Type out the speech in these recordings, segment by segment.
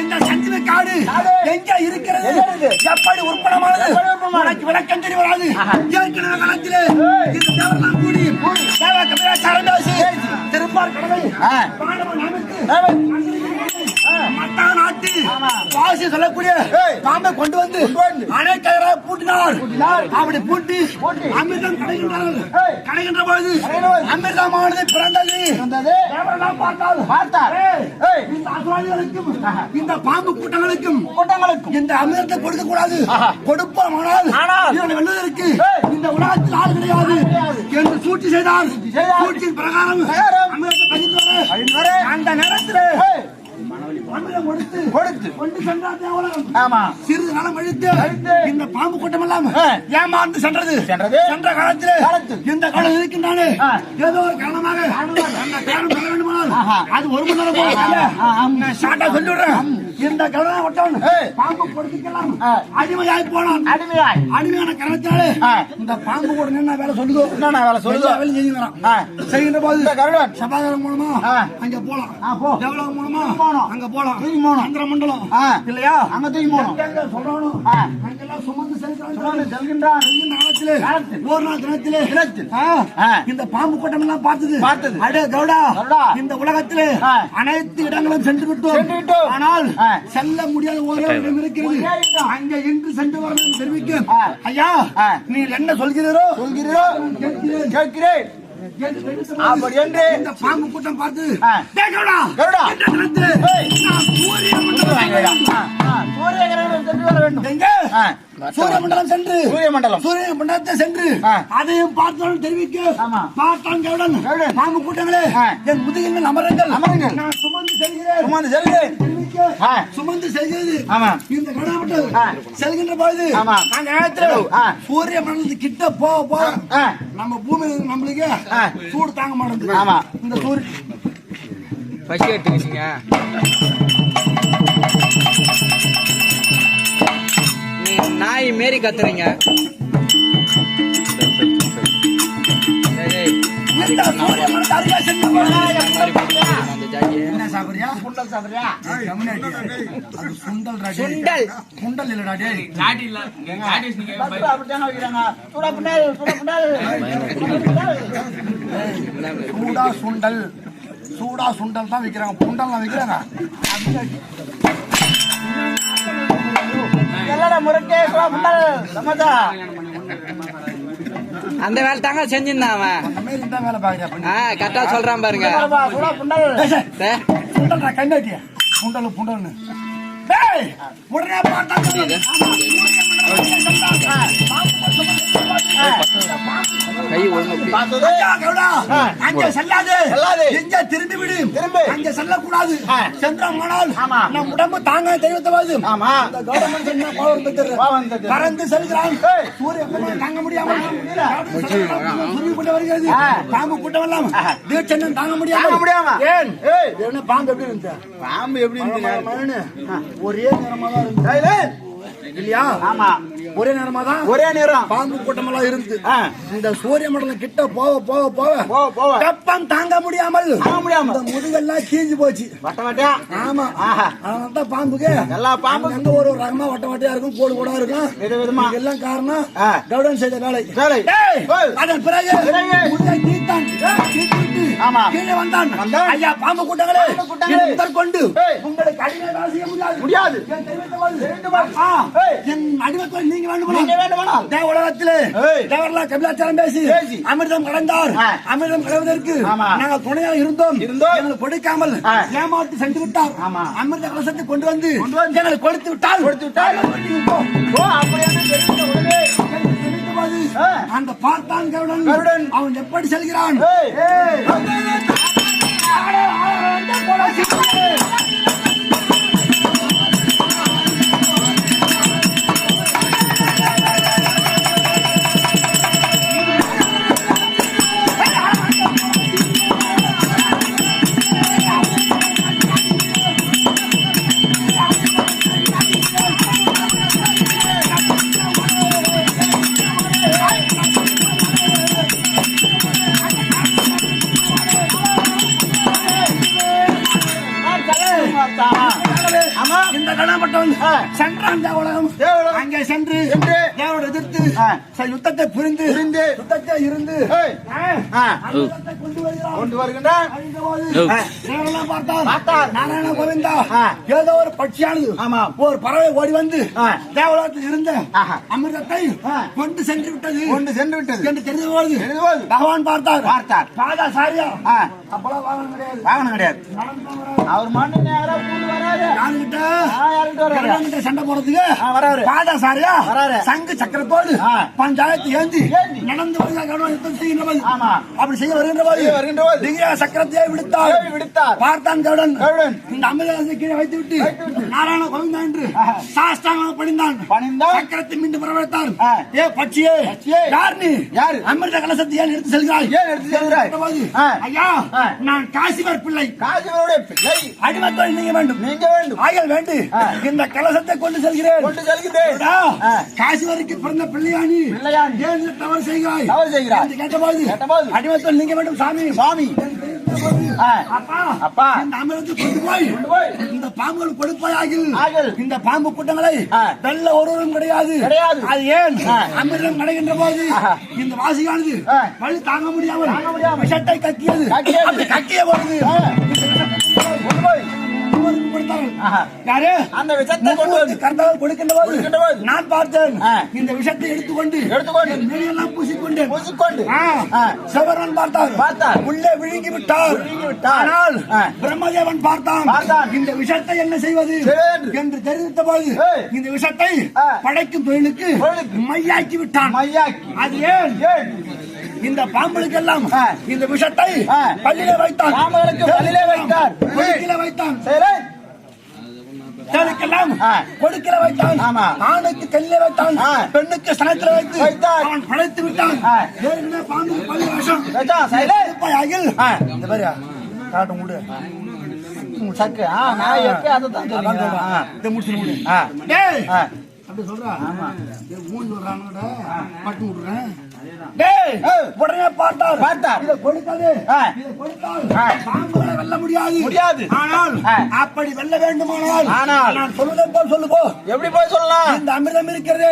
இந்த சஞ்சீவி காடு எங்க இருக்கிறது எப்படி உற்படமானது உனக்கு விளக்கம் தெரிய ஏற்கனவே காலத்திலே இந்த தேவரெல்லாம் கூடி தேவ கபிலாச்சாரம் திருப்பார் கடலை அமைத்து வாசி சொல்லக்கூடிய. பாம்பை கொண்டு வந்து. அணைக்கயிறாக பூட்டினார். அப்படி பூட்டி. அமிர்தம் கடைகின்றார்கள் ஏய். கடைகின்ற பொழுது. அமிர்தமானது பிறந்தது பார்த்தார். இந்த அசுராதிகளுக்கும் இந்த பாம்பு கூட்டங்களுக்கும் கூட்டங்களுக்கும் இந்த அமிர்தத்தை கொடுக்க கூடாது. கொடுப்போம் ஆனால் ஏய். இந்த உலகத்தில் ஆள் கிடையாது. என்று சூழ்ச்சி செய்தார். சூழ்ச்சியின் பிரகாரம். அமிர்தத்தை. அந்த நேரத்தில் கொடுத்து கொண்டு ஆமா. சிறிது காலம் கழித்து. இந்த பாம்பு கூட்டம் எல்லாம். ஏமாந்து சென்றது. சென்றது. சென்ற காலத்தில். இந்த காலம் இருக்கின்றானே. ஏதோ ஒரு காரணமாக அந்த காரணம் சொல்ல வேண்டுமானால் ஆஹா. அது ஒரு மணி நேரம் ஷார்ட்டா சொல்லிவிடுறேன். இந்த கலனை ஒட்டவன் ஏய். பாம்பு கொடுத்துக்கலாம். அடிமையாய் போனான் அடிமையாய் அடிமையான காரணத்தினாலே ஆ. இந்த பாம்பு கூட என்ன வேலை சொல்லுதோ என்னென்ன வேலை சொல்லுதோ? செஞ்சுக்கிறான் ஆ. செய்கின்ற போது இந்த கருடன். சபாதாரம் மூலமா. அங்க போலாம். எவ்வளவு மூலமா போனோம். அங்க போலாம் தூக்கி போனோம். சந்திர மண்டலம். இல்லையா அங்க தூக்கி போனோம். சொல்றோம். அங்கெல்லாம் சுமந்து சுமந்து செல்கின்றான். காலத்திலே. ஒரு நாள். ஆ. ஆ. இந்த பாம்பு கூட்டம் எல்லாம் பார்த்தது பார்த்தது. அடே கவுடா. இந்த உலகத்திலே. அனைத்து இடங்களும் சென்று விட்டோம். ஆனால். செல்ல முடியாத ஒரே இடம் இருக்கிறது. அங்கே இன்று சென்று வர வேண்டும் தெரிவிக்க ஆ. ஐயா. நீ என்ன சொல்கிறீரோ சொல்கிறீரோ கேட்கிறேன். என்று அப்படி என்று இந்த பாம்பு கூட்டம் பார்த்து சூரிய மண்டலம் செல்ல வேண்டும். சூரிய கிரகணம் சென்று வர வேண்டும் எங்க ஆ. சூரிய மண்டலம் சென்று சூரிய மண்டலம். சூரிய மண்டலத்தை சென்று. அதையும் பார்த்தாலும் தெரிவிக்க ஆமா. பார்த்தான் கவுடன். பாம்பு கூட்டங்களே. என் முதுகில் அமருங்கள் அமருங்கள். நான் சுமந்து செல்கிறேன் சுமந்து செல்கிறேன். தெரிவிக்க ஆ. சுமந்து செல்கிறது ஆமா. இந்த கடாமட்டல் ஆ. செல்கின்ற பொழுது ஆமா. அந்த நேரத்தில் ஆ. சூரிய மண்டலத்து கிட்ட போக போக ஆ. நம்ம பூமி நம்மளுக்கு ஆ. சூடு தாங்க மாட்டேங்குது ஆமா. இந்த சூரிய பசி எடுத்துக்கிச்சிங்க நீங்க நாய் மாரி கத்துறீங்க டேய், டேய், என்ன சாப்பிடுறியா? குண்டல் சாப்பிடுறியா? அது சுண்டல் சுண்டல். சுண்டல் இல்லடா டேய். பத்து அப்படித்தானே வைக்கிறாங்க. சூடா பின்னாடி சூடா சுண்டல். சூடா சுண்டல் தான் விக்கிறாங்க. புண்டல்லாம் விக்கிறாங்க. எல்லாரும் முறுக்கே சூடா சமாச்சா அந்த வேலை தாங்க செஞ்சிருந்தான் அவன். கரெக்டா சொல்றான் பாருங்க. புண்டல் புண்டல்னு உடனே பார்த்தா கை ஒழுங்கு செல்லாது. செல்லாது. எங்க திரும்பி விடு. திரும்பு. அங்கே செல்லக்கூடாது. சென்றோமானால். நம் உடம்பு தாங்க தெரிவித்தவாது ஆமா. கவர்மெண்ட் சொன்ன கோவம். பறந்து செல்கிறான். தாங்க முடியாமல் சுருங்கி கொண்டு வருகிறது. பாம்பு கூட்டம் எல்லாம் தீட்சணம் தாங்க முடியாமல் தாங்க முடியாம. ஏன். என்ன பாம்பு எப்படி இருந்துச்சு? பாம்பு எப்படி இருந்துச்சு? மகனு, ஒரே நேரமா தான் இருந்துச்சு. இல்லையா? ஆமா. ஒரே நேரமா தான் ஒரே நேரம் பாம்பு கூட்டம் எல்லாம் இருந்து. இந்த சூரிய மண்டலம் கிட்ட போக போக போக போக வெப்பம் தாங்க முடியாமல் முடியாம. இந்த முதுகெல்லாம் கீஞ்சு போச்சு வட்ட வட்டியா ஆமா ஆஹா. அதனால தான் பாம்புக்கு எல்லா பாம்பு எங்க ஒரு ஒரு ரகமா வட்ட வட்டையா இருக்கும் கோடு கோடா இருக்கும். எல்லாம் காரணம். கவுடன் செய்த வேலை வேலை. அதன் பிறகு. முதுகை. கீழ்த்துவிட்டு ஆமா. கீழே வந்தான். ஐயா பாம்பு கூட்டங்களே ஏய். உங்களுக்கு அடிமை செய்ய முடியாது முடியாது. என் அடிமைத்தோடு நீங்க நீங்க வேண்டுமானால் உலகத்திலே கபிலாச்சாரம் பேசி. அமிர்தம் கலந்தார் ஆ. அமிர்தம் கலவதற்கு ஆமா. நாங்கள் துணையாக இருந்தோம் இருந்தோம். எங்களுக்கு கொடுக்காமல். ஏமாற்றி சென்று விட்டார். அமிர்த கலசத்தை கொண்டு வந்து எங்களுக்கு கொடுத்து விட்டால் கொடுத்து விட்டால். அந்த பார்த்தான் கருடன். அவன் எப்படி செல்கிறான் எதிர்த்து யுத்தத்தை புரிந்து. யுத்தத்தை இருந்து கொண்டு வருகின்றான். நாராயண கோவிந்தா. ஏதோ ஒரு பட்சியானது ஆமாம். ஒரு பறவை ஓடி வந்து. தேவலோகத்தில் இருந்த. அமிர்தத்தை. கொண்டு சென்று விட்டது கொண்டு சென்று விட்டது என்று தெரிந்தபோது தெரிந்தபோது பகவான் பார்த்தார் பார்த்தார். பாதா சாரியா. அப்பெல்லாம் வாகனம் கிடையாது வாகனம். அவர் மண்ணு நேரா சண்டை போடுறதுக்கு ஆ, வராரு. பாதா சாரியா வராரு. சங்கு சக்கரத்தோடு. பஞ்சாயத்து ஏந்தி. நடந்து யுத்தம் செய்கின்ற. அப்படி செய்ய வருகின்ற போது செய்ய வருகின்ற போது. திவ்ய சக்கரத்தையே விடுத்தார் விடுத்தார் பார்த்தான். இந்த அமிர்தத்தை கீழே வைத்து விட்டு. நாராயண கோவிந்தா என்று. சாஷ்டாங்க பணிந்தான் பணிந்தான். சக்கரத்தை மீண்டும் வரவேற்றார். ஏ பட்சியே. யார் நீ யாரு? அமிர்த கலசத்தை ஏன் எடுத்து செல்கிறாய் ஏன் எடுத்து செல்கிறாய்? ஐயா. நான் காசிவர் பிள்ளை காசிவருடைய பிள்ளை அடிமத்தோடு நீங்க வேண்டும் நீங்க வேண்டும் ஆயல் வேண்டு. இந்த கலசத்தை கொண்டு செல்கிறேன் கொண்டு செல்கிறேன் ஐயா, ஆ. காசிவருக்கு பிறந்த பிள்ளையானி பிள்ளையான் ஏன் தவறு செய்கிறாய் தவறு செய்கிறாய். கேட்டபோது கேட்டபோது. அடிமத்தோடு நீங்க வேண்டும் சாமி சுவாமி ஆ. அப்பா அப்பா. இந்த அமிர்தத்தை கொண்டு போய் இந்த பாம்புகள் கொடுப்பாயாகில். இந்த பாம்பு கூட்டங்களை. வெல்ல ஒருவரும் கிடையாது கிடையாது. அது ஏன். அமிர்தம் கிடைக்கின்ற போது. இந்த வாசியானது. வழி தாங்க முடியாமல் தாங்க. விஷத்தை கக்கியது கக்கிய பொழுது கொடுத்தார்கள். யாரு அந்த விஷத்தை கொண்டு வந்து கர்த்தாவில் கொடுக்கின்ற. நான் பார்த்தேன். இந்த விஷத்தை எடுத்துக்கொண்டு எடுத்துக்கொண்டு. மேனியெல்லாம் பூசிக்கொண்டு. ஆ. சிவபெருமான் பார்த்தார் பார்த்தார். உள்ளே விழுங்கி விட்டார். ஆனால். பிரம்மதேவன் பார்த்தான் பார்த்தான். இந்த விஷத்தை என்ன செய்வது. என்று தெரிவித்த போது. இந்த விஷத்தை. படைக்கும் தொழிலுக்கு. மையாக்கி விட்டான் மையாக்கி அது ஏன் இந்த பாம்புகளுக்கெல்லாம். இந்த விஷத்தை. பள்ளியில வைத்தான் பாம்புகளுக்கு பல்லிலே வைத்தார். கொடுக்கில வைத்தான் செய்கிறேன் தேவைக்கெல்லாம் ஆ. கொடுக்கில வைத்தான். ஆணுக்கு கல்லில வைத்தான். பெண்ணுக்கு சனத்துல வைத்து வைத்தான். அவன் படைத்து விட்டான். ஏற்கனவே பாம்பு பள்ளி. இந்த பாரியா காட்டும் மூடு சக்கு ஆ நான் அதை தான். இதை முடிச்சு. அப்படி சொல்றா மூணு பட்டு விடுறேன். உடனே பார்த்தார் பார்த்தார். இதை. இதை கொடுத்தால். பாம்புகளை வெல்ல முடியாது முடியாது. ஆனால். அப்படி வெல்ல வேண்டுமானால் ஆனால். நான் சொல்வதை போல் சொல்லு போ எப்படி போய் சொல்லலாம் இந்த அமிர்தம் இருக்கிறது.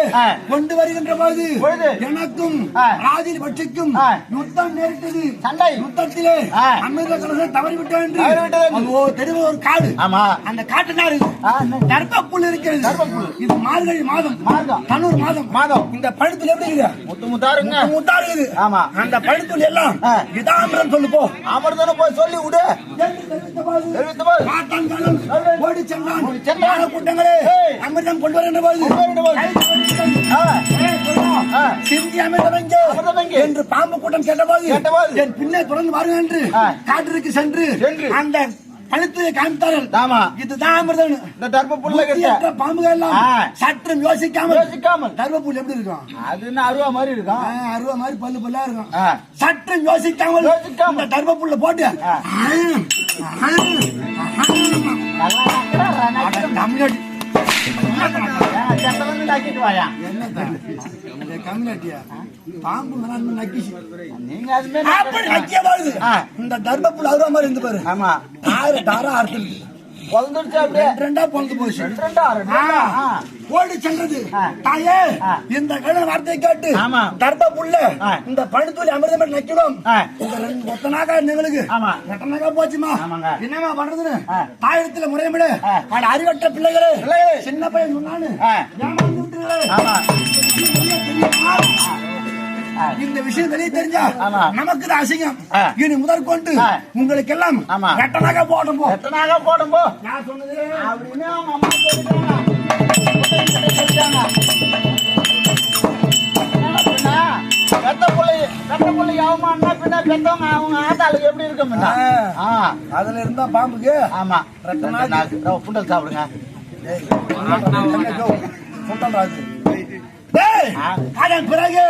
கொண்டு வருகின்ற போது பொழுது. எனக்கும். ராஜில் பட்சிக்கும். யுத்தம் நேரிட்டது சண்டை. யுத்தத்திலே. அமிர்த கலசம் தவறிவிட்டேன் என்று ஒரு தெருவு ஒரு காடு ஆமா அந்த காட்டுனாரு? தர்ப்பப்புல் இருக்கிறது. இது மார்கழி மாதம் மாதம். தனூர் மாதம் மாதம். இந்த பழுத்துல எப்படி இருக்குது முத்து முத்தாருங்க முத்து முத்தா இருக்குது ஆமா. அந்த பழுத்துல எல்லாம் அமிர்தம் சொல்லு போ போய் சொல்லி விடு ஓடி சென்றான் கூட்டங்களே. அமிர்தம் கொண்டு. ஆ. சிந்தி அமிர்தம்? என்று பாம்பு கூட்டம் கேட்டபோது. என் பின்னே தொடர்ந்து வாருங்க என்று. காட்டிற்கு சென்று சென்று. அந்த பழுத்தை காமித்தார்கள். ஆமா. இதுதான் அமிர்தம் இந்த தர்ப்ப புல்ல கட்ட பாம்புகள் எல்லாம். சற்றும் யோசிக்காமல் யோசிக்காமல். தர்மபுல் எப்படி இருக்கும்? அது என்ன அருவா மாதிரி இருக்கும். அருவா மாதிரி பல்லு பல்லா இருக்கும். சற்றும் யோசிக்காமல் யோசிக்காமல். இந்த போட்டு நக்கறா, அட, நக்கறா. தமிழ்நாடு ஏன், செத்த பாம்பு மேலாண்மை நக்கிச்சு நீங்க அதுமே அப்படி நக்கிய ஆ. இந்த தர்மபுல் அருவா மாதிரி இருந்து பாரு ஆமா ஆறு தாரா அறுத்துருக்கு பொழுதுருச்சு அப்படியே ரெண்டு ரெண்டா பொழுது போச்சு ரெண்டா ரெண்டா ஆ. ஓடி சென்றது. தாயே. இந்த வார்த்தை கேட்டு புல்ல ஆ. இந்த பழுத்தூலி அமிர்தம் ஆ. இந்த ரெண்டு ஒத்தனாக்கா இருந்தவங்களுக்கு ஆமா. எட்டனாக்கா போச்சுமா. என்னமா பண்றதுன்னு. தாயத்துல முறையமிடு அறிவற்ற பிள்ளைகளே. சின்ன பையன் சொன்னானு ஆ. ஏமாந்து விட்டுங்களே. இந்த விஷயம் வெளியே தெரிஞ்சா. நமக்கு தான் அசிங்கம். இனி முதற்கொண்டு. உங்களுக்கு எல்லாம் ஆமா. எட்டனாக்கா போட்டும் போ எத்தனாக போடும் போ நான் சொன்னது அப்படின்னு அவங்க அம்மா சொல்லிட்டாங்க சொல்லிட்டாங்க அப்படின்னா, பெத்த பிள்ளை பெத்த பிள்ளை அவமானா பின்ன பெத்தவங்க அவங்க ஆத்தாளுக்கு எப்படி இருக்கும் அதுல இருந்தா பாம்புக்கு ஆமா ரெண்டு. ரவ புண்டல் சாப்பிடுங்க? சொல்றேன் ராஜு. அதன் பிறகு.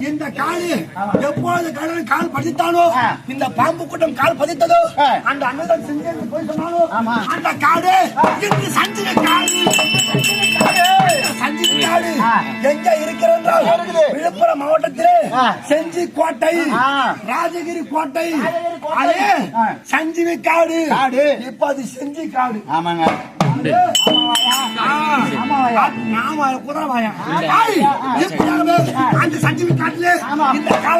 இந்த காலு ஆமா. எப்பொழுது கடலில் கால் பதித்தானோ. இந்த பாம்பு கூட்டம் கால் பதித்ததோ. அந்த அண்ணன் செஞ்சு போய் சொன்னானோ ஆமா. அந்த காடு இன்று சஞ்சின காடு சஞ்சின காடு. எங்க இருக்குது. விழுப்புரம் மாவட்டத்திலே. செஞ்சி கோட்டை. ராஜகிரி கோட்டை. அதே ஆ. சஞ்சீவி காடு. இப்ப அது செஞ்சி காடு ஆமாங்க விடு அந்த சஞ்சீவி காட்டிலே இந்த கால